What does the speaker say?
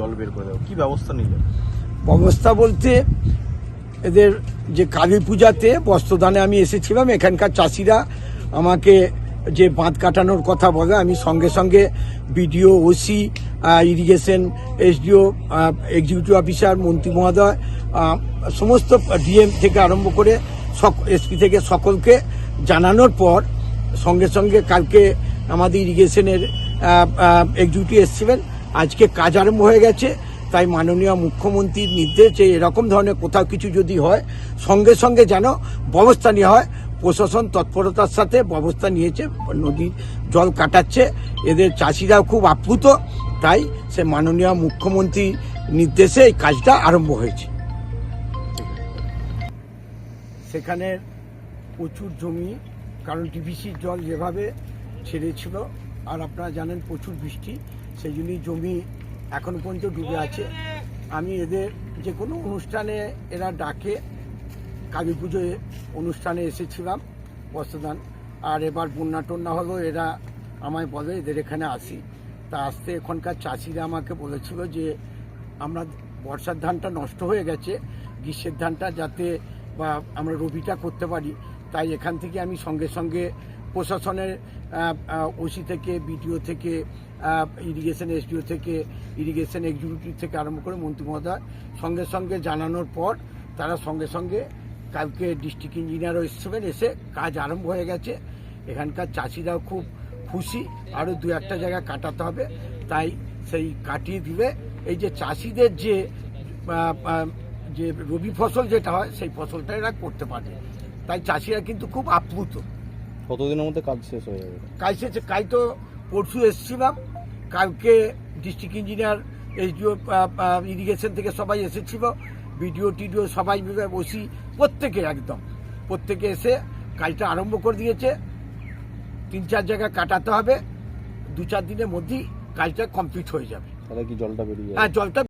জল বের করে দেবো কি ব্যবস্থা নিলেন ব্যবস্থা বলতে এদের যে কালী পূজাতে বস্ত্রদানে আমি এসেছিলাম, এখানকার চাষিরা আমাকে যে বাঁধ কাটানোর কথা বলে, আমি সঙ্গে সঙ্গে BDO, OC irrigation, SDO executive officer, মন্ত্রী মহোদয় সমস্ত ডিএম থেকে আরম্ভ করে সক, এসপি থেকে সকলকে জানানোর পর সঙ্গে সঙ্গে কালকে আমাদের ইরিগেশনের এক্সিকিউটিভ এসেছিলেন আজকে কাজ আরম্ভ হয়ে গেছে, তাই মাননীয় মুখ্যমন্ত্রীর নির্দেশে এরকম ধরনের কোথাও কিছু যদি হয়, সঙ্গে সঙ্গে যেন ব্যবস্থা নেওয়া হয়। প্রশাসন তৎপরতার সাথে ব্যবস্থা নিয়েছে নদীর জল কাটাচ্ছে, এদের চাষিরাও খুব আপ্লুত, তাই সে মাননীয় মুখ্যমন্ত্রীর নির্দেশে এই কাজটা আরম্ভ হয়েছে। সেখানে প্রচুর জমি, কারণ টিভিসির জল যেভাবে ছেড়েছিল আর আপনারা জানেন প্রচুর বৃষ্টি, সেই জন্যই জমি এখন পর্যন্ত ডুবে আছে। আমি এদের যে কোনো অনুষ্ঠানে এরা ডাকে, কালী পুজোয় অনুষ্ঠানে এসেছিলাম, বস্ত্রদান। আর এবার বন্যা টন্যা হলো এরা আমায় বলে, এদের এখানে আসি। তা আসতে এখনকার চাষিরা আমাকে বলেছিল যে, আমরা বর্ষার ধানটা নষ্ট হয়ে গেছে, গ্রীষ্মের ধানটা যাতে বা আমরা রবিটা করতে পারি। তাই এখান থেকে আমি সঙ্গে সঙ্গে প্রশাসনের ওসি থেকে, বিডিও থেকে ইরিগেশন এসডিও থেকে, ইরিগেশন এক্সিকিউটিভ থেকে আরম্ভ করে মন্ত্রী মহোদয়, সঙ্গে সঙ্গে জানানোর পর তারা সঙ্গে সঙ্গে কালকে ডিস্ট্রিক্ট ইঞ্জিনিয়ারও এসেছিলেন এসে কাজ আরম্ভ হয়ে গেছে। এখানকার চাষিরাও খুব খুশি, আরও দু একটা জায়গা কাটাতে হবে। তাই সেই কাটিয়ে দিলে এই যে চাষিদের যে যে রবি ফসল যেটা হয়, সেই ফসলটা এরা করতে পারবে। তাই চাষিরা কিন্তু খুব আপ্লুত। কতদিনের মধ্যে কাজ শেষ হয়ে যাবে? কাজ শেষে কাল তো পরশু এসেছিলাম। কালকে ডিস্ট্রিক্ট ইঞ্জিনিয়ার এসডিও ইরিগেশন থেকে সবাই এসেছিল। বিডিও টিডিও সবাই মিলে বসি প্রত্যেকে একদম। প্রত্যেকে এসে কাজটা আরম্ভ করে দিয়েছে। তিন চার জায়গা কাটাতে হবে। দু চার দিনের মধ্যেই কাজটা কমপ্লিট হয়ে যাবে। তাহলে কি জলটা বেরিয়ে হ্যাঁ জলটা